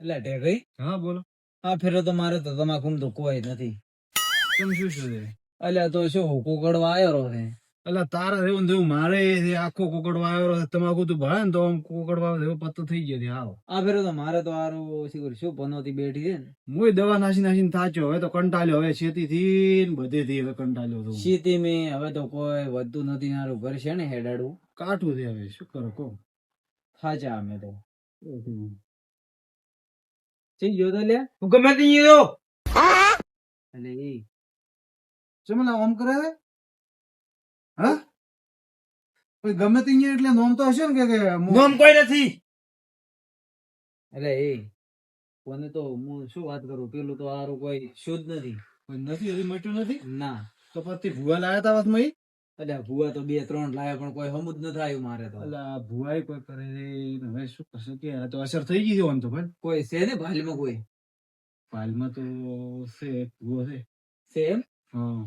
એટલે ઢેકઈ હા બોલો. આ ફેરો તો મારે તો તમાકુ તો કોઈ નથી. તમ શું શું છે અલ્યા તો શું હું કુકડવા આવ્યો રહો છે એટલે તારા રેવું થયું મારે આખો કોકડવા આવ્યો રહો તમાકુ તું ભળે ને તો આમ કોકડવા એવો પત્તો થઈ ગયો છે આવો. આ ફેરો તો મારે તો આરો શું કરું, શું પનોતી બેઠી છે ને? હું દવા નાસી નાસીને થાચ્યો હવે તો કંટાળ્યો હવે શેતી થી ને બધેથી હવે કંટાળ્યો છું. શેતી મેં હવે તો કોઈ વધતું નથી ને ઘર છે ને હેડાડું કાઠું છે હવે શું કરો કહો? થાચા અમે તો. ગયો તો હું ગમે તે ગયો એટલે એ ચમલા ઓમ કરે હા કોઈ ગમે તે અહીંયા એટલે નોમ તો હશે ને કે- નોમ કોઈ નથી એટલે એ કોને તો હું શું વાત કરું પેલું તો આરું કોઈ શુદ્ધ નથી કોઈ નથી હજી મટ્યું નથી ના તો પછી ભૂવા લાયા તા વાત મય એટલે ભુવા તો બે ત્રણ લાયા પણ કોઈ હમું જ નથી મારે તો. અલ્યા આ કોઈ કરે હવે શું કરશે કે આ તો અસર થઈ ગઈ છે આમ તો ભાઈ. કોઈ છે ને ભાલીમાં કોઈ? ભાલમાં તો છે ભુવો છે. છે એમ? હા.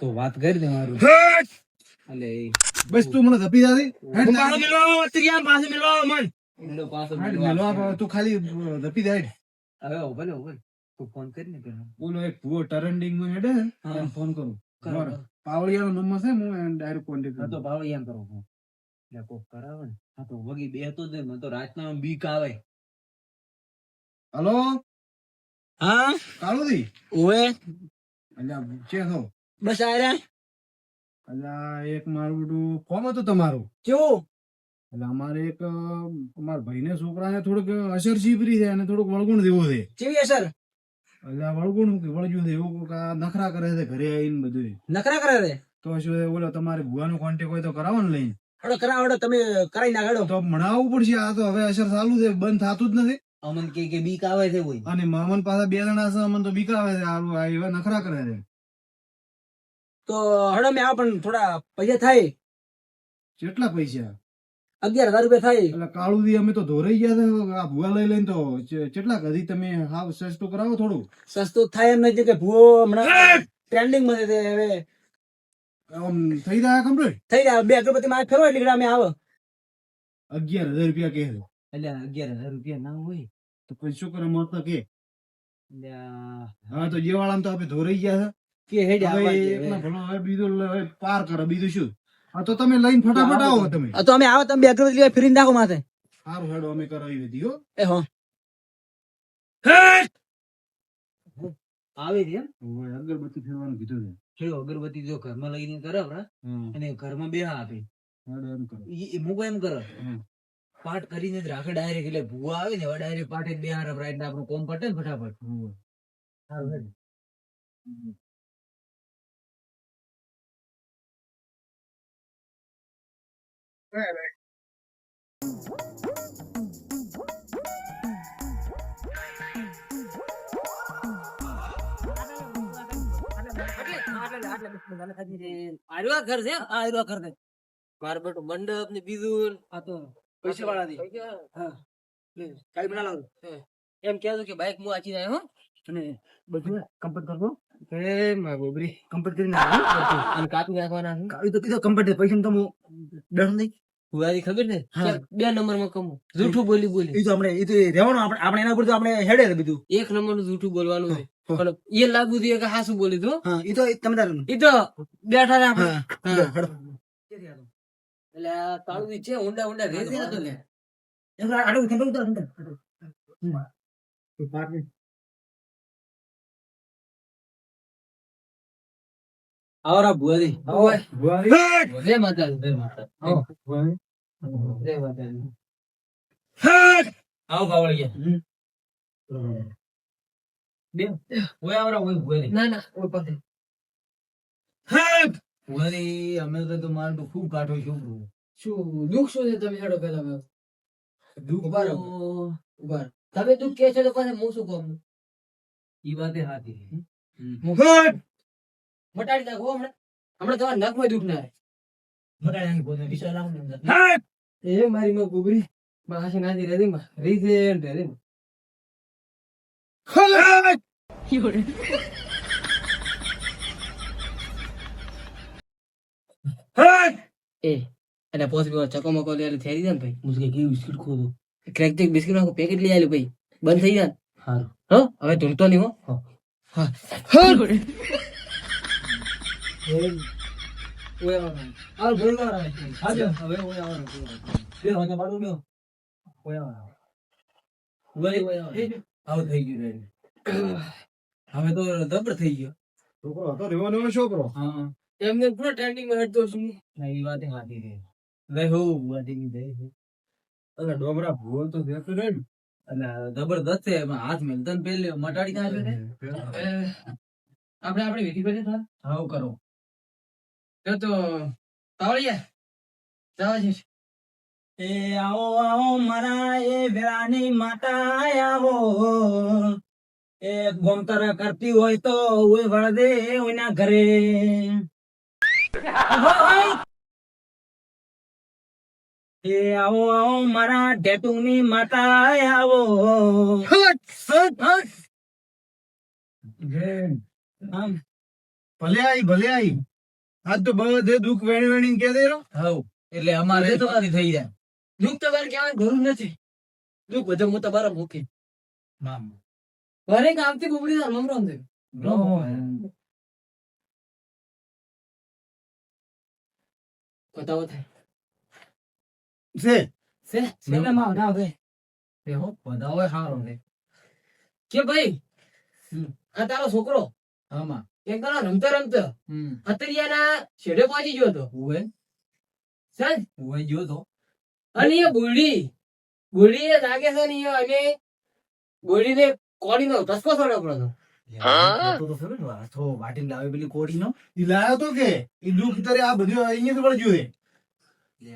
તો વાત કરી દે મારું. અલે બસ તું મને ધપી દાદી હેડ પાછો મિલો એનો પાછો મિલો મન? મિલો આવશે. મિલો તું ખાલી ધપી દે હેડ. હવે ઊભો લે, ઊભો લે. તું ફોન કરી ને પેલો. બોલો એક ભુવો ટરન્ડિંગમાં હેડે ને, ફોન કરું. કરો, બરાબર. કરો. પાવડિયાનો નંબર છે હું ડાયરેક્ટ કોન્ટેક્ટ હા તો કરું. કરો હું એટલે કોક કરાવે ને. હા તો વગી બે તો દે મને તો રાતના બીક આવે. હલો? હા? કાળુદી ઓએ અલ્યા છે છો બસ આર્યા અલ્યા એક મારું બધું ફોર્મ હતું તમારું. કેવું? એટલે અમારે એક અમારા ભાઈને છોકરાને થોડુંક અસર છીપરી છે અને થોડુંક વળગુણ દેવું છે. કેવી અસર? એટલે વળગુણ કે વળગ્યું છે એવું કા નખરા કરે છે ઘરે આવીને બધું નખરા કરે રે તો શું બોલો તમારે ભુવાનો કોન્ટેક હોય તો કરાવો ને લઈને. હડો કરાવ હડો તમે કરાઈ નાખડો તો મણાવવું પડશે આ તો હવે અસર ચાલુ છે બંધ થતું જ નથી. અમન કે કે બીક આવે છે કોઈ. અને મામન પાસે બે જણા છે અમને તો બીક આવે છે આ આ એવા નખરા કરે છે. તો હડો મેં આ પણ થોડા પૈસા થાય. કેટલા પૈસા? અગિયાર હજાર રૂપિયા થાય. એટલે કાળુદી અમે તો ધોરાઈ ગયા આ ભુવા લઈ લઈને તો કેટલા કદી તમે હાવ સસ્તું કરાવો થોડું. સસ્તું થાય એમ નથી કે ભૂવો હમણાં ટ્રેન્ડિંગમાં છે હવે. આમ થઈ રહ્યા કમ્પ્લીટ થઈ રહ્યા બે અગરબત્તી માં ફેરવો એટલે અમે આવો. અગિયાર હજાર રૂપિયા કે એટલે અગિયાર હજાર રૂપિયા ના હોય તો પછી શું કરે મળતા કે? હા તો જે વાળા તો આપણે ધોરાઈ ગયા કે હેડે છે હવે. ભલો હવે બીજું પાર કરો બીજું શું? હા તો તમે લઈને ફટાફટ આવો તમે. તો અમે આવો તમે બે અગરબત્તી લેવા ફેરી નાખો માથે. સારું હેડો અમે કરાવી દીધી હો. એ હો. આવે છે અગરબત્તી ફેરવાનું કીધું છે. ખેડો અગરબત્તી જો ઘરમાં લઈને કરે અને ઘરમાં બે આપે. હેડો એમ કરો. ઈ- ઈ મૂકો એમ કરે. પાઠ કરીને જ રાખે ડાયરેક્ટ એટલે ભૂવા આવે ને હવે ડાયરેક્ટ પાઠે બે હાર રાઈટ આપણું કોમ પટે ને ફટાફટ. હોવે. સારું હેડ. આર્યા ઘર છે આ આયરો કર દે મારે બેટું મંડપ ને બીજું આ તો પૈસા વાળા દી હા કાઈ બના લાવ એમ કહેતું કે બાઈક હું આચી જાય હો અને બધું કમ્પ્લીટ કરવો એ માર બોબરી કમ્પ્લીટ કરી નાખો અને કાપી નાખવાના છે. તો કીધું કમ્પ્લીટ પૈસા તો હું ડર નહીં ભુવાજી ખબર ને બે નંબરમાં કમો જૂઠું બોલી બોલી. એ તો આપણે એ તો રહેવાનું આપણે આપણે એના ઉપર તો આપણે હેડે છે બધું. એક નંબરનું જૂઠું બોલવાનું છે. પણ એ લાગુ થયું કે હાસું બોલી તું હા. એ તો તમે તાર એ તો બેઠા આપણે. હેડો. એટલે તાળું નીચે ઊંડા ઊંડા છે તો લે આડો કેમ તો આવરા ભુવાજી ઓય. જય માતાજી જય માતાજી. આવો. જય માતાજી. આવો કાવળિયા બે. ઓય આવરા ઓય ભુવાજી ના ના ઓય પાસે ભુવાજી અમે તો તો મારું તો ખૂબ કાઠો છું શું દુઃખ શું છે તમે હેડો પેલા હવે? દુઃખ ઊભા રહો. તમે દુઃખ કે છે તો પાછા હું શું કહું? ઈ વાતે હાથી મટાડી નાખો હમણાં. હમણાં તમારા નખમાં દુખ ના રહે મટાડી નાખી પોતે વિશાળ લાવું ને એ મારી માં ગુબરી બાસી નાજી રે માં રીજે રે રે. ખલાક યોરે એ અને પોસ બી ચકો મકો લે થઈ દીધા ને ભાઈ. મુજકે કે બિસ્કિટ ખોદો ક્રેક ટેક બિસ્કિટ નાખો પેકેટ લઈ આલ્યું ભાઈ. બંધ થઈ ગયા હારું. હો હવે ઢૂંઢતો નહીં હો. હા. હા. ઓય આવવાનું. આ ભૂલ વાર આવે છે. હાજો, હવે ઓય આવવાનું. બે વાગે પાડું લ્યો. ઓય. ઓય, ઓય. થઈ ગયું હવે તો દબર થઈ ગયો છોકરો હતો રેવાનો છોકરો હા એમને પૂરા ટ્રેન્ડિંગમાં હેડતો છું ના, એ વાતે સાચી છે. રે હો, વાડી દે. અરે ડોબરા ભૂલ તો દેખતો રે ને અને આ જબરદસ્ત છે એમાં હાથ મેલતા ને પેલે મટાડી નાખ્યો ને આપણે આપણે વિધિ કરીએ તો હાવ કરો તો તો તાવળિયા જવા છે એ આવો આવો મારા એ વેળાની માતા આવો એ ગોમતર કરતી હોય તો ઓય વળદે ઓયના ઘરે એ આવો આવો મારા ટેટુની માતા આવો ભલે આઈ ભલે આઈ આજ તો બધે દુઃખ વેણી વેણી કે દે રો હવ એટલે અમારે તો આથી થઈ જાય. દુઃખ તમારે કહેવાની જરૂર નથી. દુઃખ બધું હું તમારા મૂકી મામ. ઘરે ગામથી ગુબડી ના રમ. રમ દે બતાવો થાય સે સે સેને માં ના હવે તે હો બતાવો હારો સારો છે કે ભાઈ આ તારો છોકરો? આમાં એક દાડો રમતો રમતો હમ. છેડે પહોંચી ગયો હતો. ઓવે સાહેબ ઓવે ગયો તો? અને એ બુડી બુડી એ લાગે છે ને એ અને બુડીને કોડીનો ટસકો છોડ્યો પડતો તો તો ખબર ને આ તો વાટીને લાવે પેલી કોડીનો. ઈ લાયો તો કે? ઈ આ બધું અહીંયા તો વળગ્યું છે.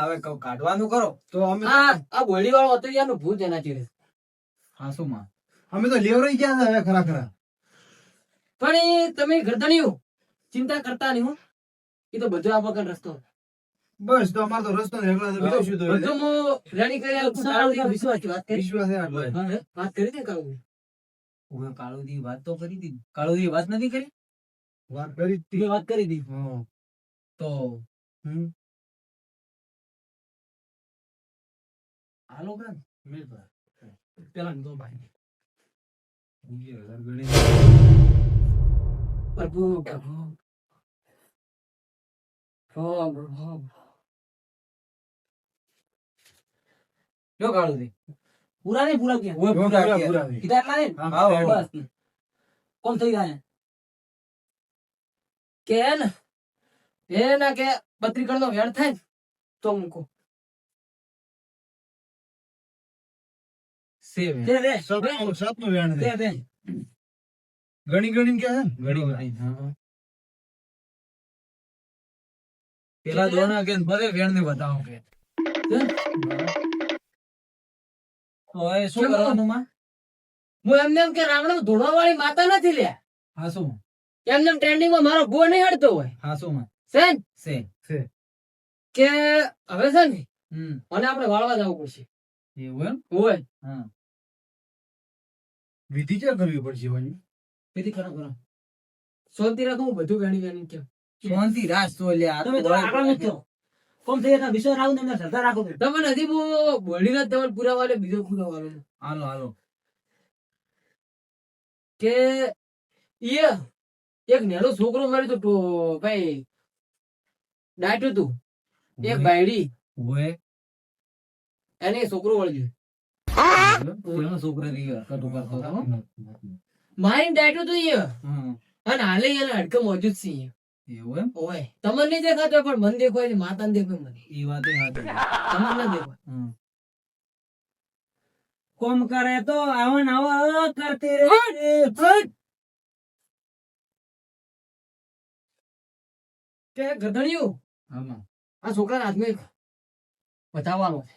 હવે કાઢવાનું કરો. તો અમે આ બુડી વાળો અત્યારનું ભૂત એના ચીડે હા શું માં? અમે તો લેવરાઈ ગયા હતા હવે ખરા ખરા. પણ એ તમે ગરદણીઓ ચિંતા કરતા નહીં હો. એ તો બધો આ વગર રસ્તો બસ તો અમારો તો રસ્તો ને હેગલા તો બીજો શું તો બધો મો રેડી કરી સારું તારા વિશ્વાસથી વાત કરી. વિશ્વાસ યાર ભાઈ. વાત કરી દે કાળુ ઓય કાળુદી વાત તો કરી દી કાળુ દી વાત નથી કરી? વાત કરી તી. વાત કરી દી હા. તો હમ. હાલો કાન મેલ પર પેલા તો ભાઈ. પ્રભુ પ્રભુ જો કાળુદી પૂરા નહીં પૂરા ક્યાં? ઓય પૂરા પૂરા. કીધા એટલા નહીં? હા. બસ. કોણ થઈ જાય કે એ ના કે નો વેણ થાય તો મૂકો. સેવ. વેણ દે દે ગણી ગણી કે ઘડી હા પેલા દોણા કે ભલે વેણ ને બતાવો કે. હવે શું કરવાનું માં? હું એમને એમ કે રાવણ ધોળવા વાળી માતા નથી લે. હા શું? એમને ટ્રેન્ડિંગમાં મારો ગો નહીં હડતો હોય. હા શું માં? સેન ને? છે. કે હવે છે ને? અને મને આપણે વાળવા જવું પડશે. એવું એમ? હોય. હા. વિધિ ક્યાં કરવી પડશે ભાઈ? પેલી ખરા ખરા શાંતિ રાખો હું બધું વેણી વેણી કે શાંતિ રાખ તો લ્યા તમે તો આગળ નથી થયો. કોમ થઈ ગયા વિશ્વ રાખો તમને શ્રદ્ધા રાખો તમે નથી બોલી ના તમારે પૂરા વાલે બીજો પૂરા વાલે હાલો હાલો. કે ઈ એક નેનો છોકરો મારી તો ભાઈ ડાયટું તું. એક બાયડી. હોય એને છોકરો વળગ્યો. છોકરા છોકરો મારી ડાયટું તું ઈ અને હાલે એને હડકે મોજુદ ઈ. એવું એમ? ઓય તમને નહીં દેખાતો પણ મને દેખાય માતાને દેખાય મને. એ વાત તમને ના દેખાય કોમ કરે તો આવન આવો કરતી રે કે ગધડિયું આમાં. આ છોકરા હાથમાં બતાવવાનો છે.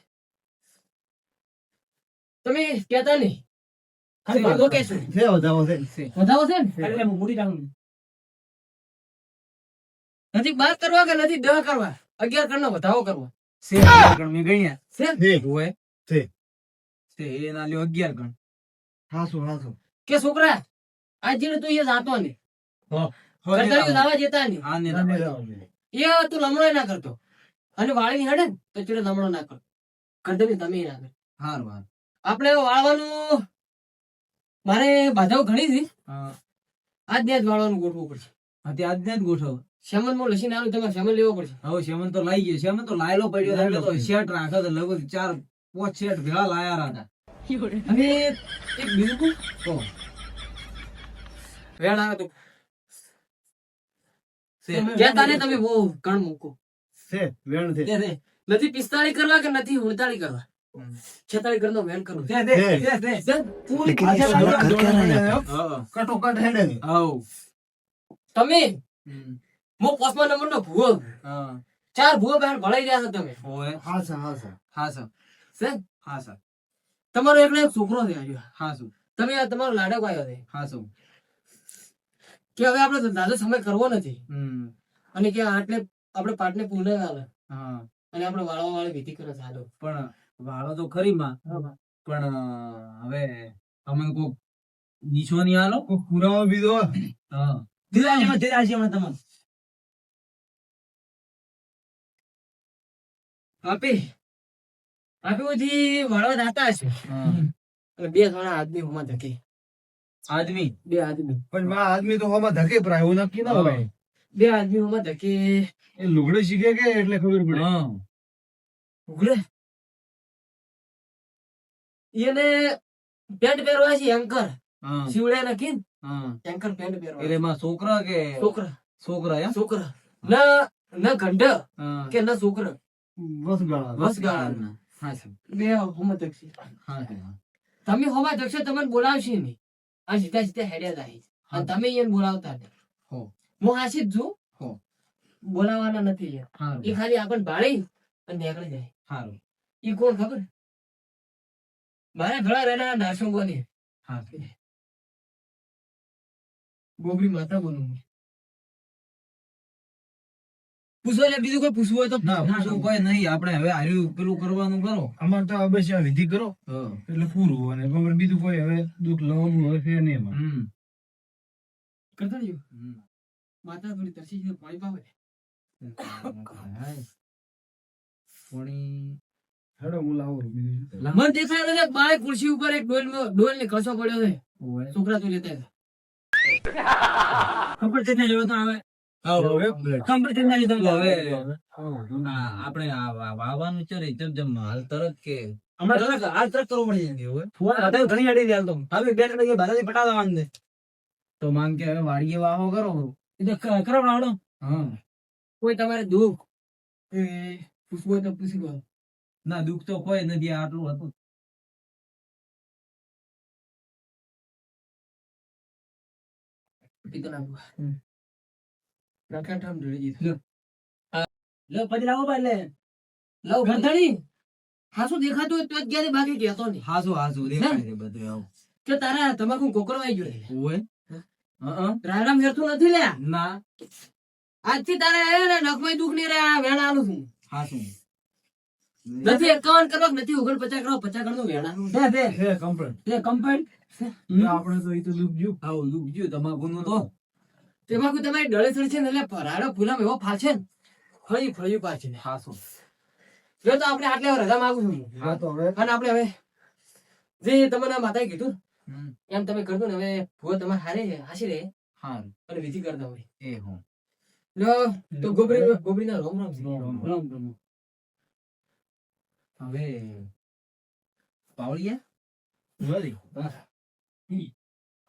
તમે કહેતા નહીં. વધાવો છે છે. વધાવો છે ને એટલે હું મૂડી ટાંગું નથી બાર કરવા કે નથી દહ કરવા અગિયાર કરનો વધાવો કરવો છે ગણ મેં ગણ્યા છે ને? છે છે છે એના લ્યો અગિયાર ગણ હાસું હાસું કે છોકરા આ જીને તું એ જાતો ને ગધડિયું લાવવા જતા તમે લાવો. જાઓ. એ તું લમણો ના કરતો અને વાળી હડે તો ચીડે લમણો ના કરતો ગધડિયું તમે ના કર હાર હારું આપણે વાળવાનું મારે બાધાઓ ઘણી હતી હા. જ ને આજ વાળવાનું ગોઠવું પડશે. હા, તે આજને જ ગોઠવો. શેમનમાં લસીને આવું તમારે શેમન લેવો પડશે. હવે શેમન તો લાઈ ગયો. શેમન તો લાયેલો પડ્યો એટલે તો શેટ રાખે તો લગભગ ચાર પાંચ શેટ ભેળા લાયા હતા અને એક બીજું કહું? તો વેણ આવે તો. ત્યાં તારે તમે બહુ કણ મૂકો. છે વેણ છે. નથી પિસ્તાળી કરવા કે નથી ઉડતાળી કરવા? વેણ કરવું દે, दे दे આ ભાષા સાલા બોલો. કર ક્યાં રહ્યા? હા. કટોકટ હેડે છે. આવ. તમે. મો પોસમા નંબર નો ભૂવો. હા. ચાર ભૂવો બહાર ભળાઈ રહ્યા છો તમે. ઓય. હા સર હા સર. હા સર. છે હા સર. તમારો એકલો એક છોકરો છે હજુ. હા શું તમે આ તમારો લાડકો આવ્યો છે. હા શું કે હવે આપણે દાદો સમય કરવો નથી. હમ. અને કે આટલે આપણે પાટને પૂર્ણ હા. અને આપણે વાળવા વાળી વિધિ કરે ચાલો પણ વાળો તો ખરી માં. પણ હવે તમે કોક નિશાની આલો? કોક પુરાવો બીજો? દિલાશીમાં તમે આપી. આપી બધી વાળો દાતા છે અને બે થોડા આદમી હોમાં ધકી. આદમી? બે આદમી. પણ માં આદમી તો હોમાં ધકે પ્રાય એવું નક્કી ના હોય. બે આદમી હોમાં ધકે. એ લુગડે શીખે કે એટલે ખબર પડે? હા. ઉઘડે એને પેન્ટ પહેરવા છે એન્કર શિવડે નખી એન્કર પેન્ટ પહેરવા. એટલે એમાં છોકરા કે છોકરા. છોકરા એમ? છોકરા. ના ના ગંઢ કે ના છોકરા. બસ ગાળા વસગાળાના. હા. બે હોમાં ધકશે હા તમે હોવા ધકશે તમને બોલાવશે નહીં. આ સીધા સીધા હેડ્યા જાય અને તમે એને બોલાવતા હો. હું હાસી જ છું. હો. બોલાવાના નથી એ ખાલી આપણને ભાળી અને નીકળી જાય. સારું એ કોણ ખબર? મારા ઘણા રહેના નારસંગોની હા બોબરી માતા બોલું. પૂછો બીજું કોઈ પૂછવું હોય તો? ના, પૂછવું નહીં આપણે હવે હાર્યું પેલું કરવાનું કરો. અમારે તો છે વિધિ કરો. એટલે પૂરું અને બીજું કોઈ હવે દુઃખ લવાનું હોય છે નહીં એમાં. કરતા માતા થોડી તરસી પાણી પાવે. હાય. હેડો હું લાવું મને દેખાય રહ્યો છે બાળક ખુરશી ઉપર એક ડોલ ડોલ ને કસો પડ્યો છે છોકરા તો. લેતા ખબર છે ને તો હવે? હવે. ખબર છે ને લીધો તો હવે. હા, આ આપણે આ વાવવાનું છે ને જેમ જેમ હાલ તરત કે તો. માંગ કે હવે વાડીએ વાહો કરો. કરો કોઈ તમારે દુઃખ? એ પૂછવું હોય તો પૂછી લો. ના દુઃખ તો કોઈ નથી આટલું હતું. તારા તમાકુ કોકરો આવી ગયો હેરતું નથી લ્યા. ના. આજથી તારે નખમાં દુઃખ નહીં રહ્યા આ વેણા આલું છું. હાસુ. નથી એકાવન કરવા નથી ઓગણ પચાસ કરવા પચાસ કરો વેણા. છે complete. દે આપણે તો એ તો દુઃખ જ્યું. આવું દુઃખ જ્યું તમાકુનું તો. તમાકુ તમારી ડળે ચડશે ને એટલે ભરાડો ફૂલામ એવો ફાલશે ને. ફળી ફળી પાછે ને. હાસુ જો તો આપણે આટલે રજા માંગુ છું હા. તો હવે? અને આપણે હવે જે તમને માતાએ કીધું એમ તમે કરજો ને હવે ભૂવો તમારે હારે છે હાસી રહે હા. અને વિધિ કરતા હોય એ હું. લો તો ગોબરી ગોબરીના રોમ રોમ રામ રામ. હવે પાવડિયા વળી.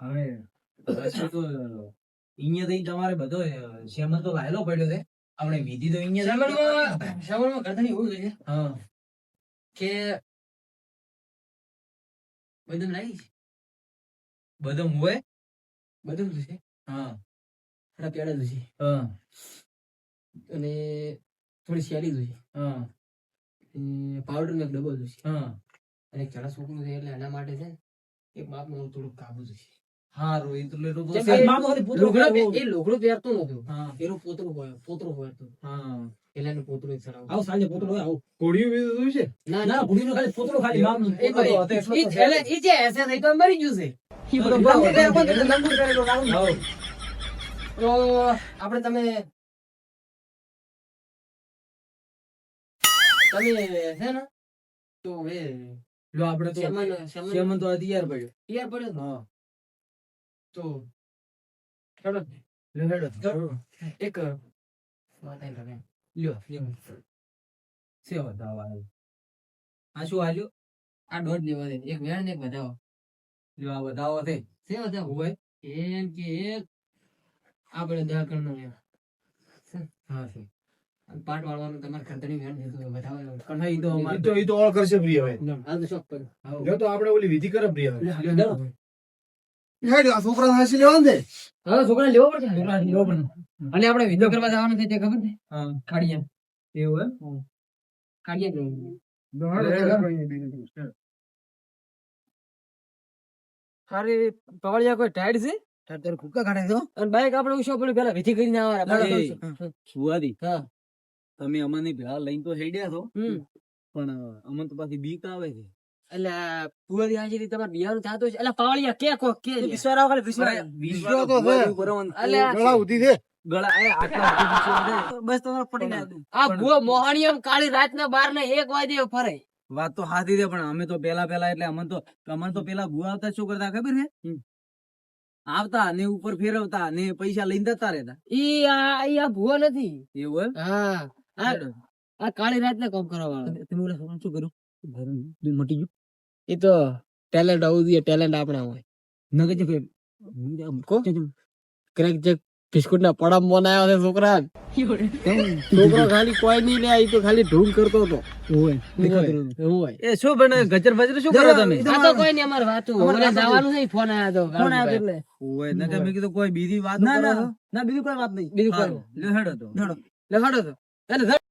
હવે રસ્તો તો અહીંયા થી તમારે બધો શેમર તો લાયેલો પડ્યો છે આપણે વિધિ તો અહીંયા શ્રાવણમાં કરતા એવું છે હા કે બધું લાવી બધું હોય બધું છે હા પેડા પેડા છે હા અને થોડી શેરી છે હા પાવડર નો એક ડબ્બો હા. અને એક ચણા સૂકનું છે એટલે એના માટે છે ને એક માપનું થોડુંક કાબુ જોઈએ હારું એ તો. પે- એ લુગડો પહેરતો નતો હા. એનું પોતરું હોય પોતરું હોય તો. હા. પોતરું એક આવો સાંજે બીજું છે? ના ના ભૂડીનો ખાલી ખાલી એ હતો. એટલો જે ને તો મરી ગયું છે. ને. આપણે તમે તમે છે ને તો હવે જો આપણે તો શેમન- શેમન- શેમન તો આ તૈયાર પડ્યો. તૈયાર પડ્યો હા. તો હેડો. હેડો એક લ્યો. સે વધાવા આ શું આલ્યું? આ દોઢ દે. એક વેણ ને એક વધાવો. લ્યો આ વધાવો છે. સે વધાવો હોય. એમ કે એક. આપણે દહ કણ નો હા છે. પાટ વાળવાનું તમારે ખંતરી વેણ છે તો ઈ તો અમારે ઈ તો ઈ તો ઓળ કરશે પ્રિય હવે હાલ તો શોખ પર જો તો આપણે ઓલી વિધિ કરે પ્રિય હવે છોકરા હાસી લેવાનું દે. હવે છોકરા લેવો પડશે છોકરા લેવો પડશે. અને આપણે વિધો કરવા જવાનું છે તે ખબર છે? હા. કાઢીએ. એવું હે. કાઢીએ અરે કોઈ ટાઈડ છે? તારે કુકા કાઢે છો અને બાઈક આપણે ઉછો પડ્યું પેલા વિધિ કરીને. સુવાદી. હા. તમે અમને ભેળા લઈને તો હેડ્યા છો. પણ અમને તો પાછી બીક આવે છે. એટલે આ પુવાદી હાજરી તમારે બિહારું થતું છે એટલે પાવળિયા કે કો કે વિશ્વાસ આવો ખાલી વિશ્વાસ વિશ્વાસ તો છે. એટલે ગળા ઉધી છે. ગળા એ આટલા સુધી વિશ્વાસ છે. બસ તમારે પડી ના આ ભૂવો મોહાણીયમ કાળી રાતના બાર ને એક વાગે ફરે. વાત તો હાથી છે પણ અમે તો પેલા પેલા એટલે અમને તો અમને તો પેલા ભૂવા આવતા શું કરતા ખબર છે? આવતા ને ઉપર ફેરવતા ને પૈસા લઈને જતા રહેતા. ઈ આ ભૂવા નથી. એવું હા. આ આ કાળી રાતના કામ કરવા વાળો. તમે ઓલા છોકરાને શું કર્યું? મટી ગયું? એ તો ટેલેન્ટ આવું જોઈએ ટેલેન્ટ આપણા હોય. નગર જે કો? ક્રેક જે બિસ્કુટ ના પડામ બનાવ્યા છે છોકરા છોકરો ખાલી કોઈ નહીં લે તો ખાલી ઢૂંઢ કરતો હતો. હોય. એ શું બને? ગજર બજર શું કરો તમે? આ તો કોઈ નહીં અમાર વાતું. મને જવાનું નહીં ફોન આયા તો ફોન આયા એટલે. ઓય નકર મેં કીધું કોઈ બીજી વાત ના ના ના બીજી કોઈ વાત નહીં. બીજું કોઈ લે હેડો તો. લખાડો તો. એટલે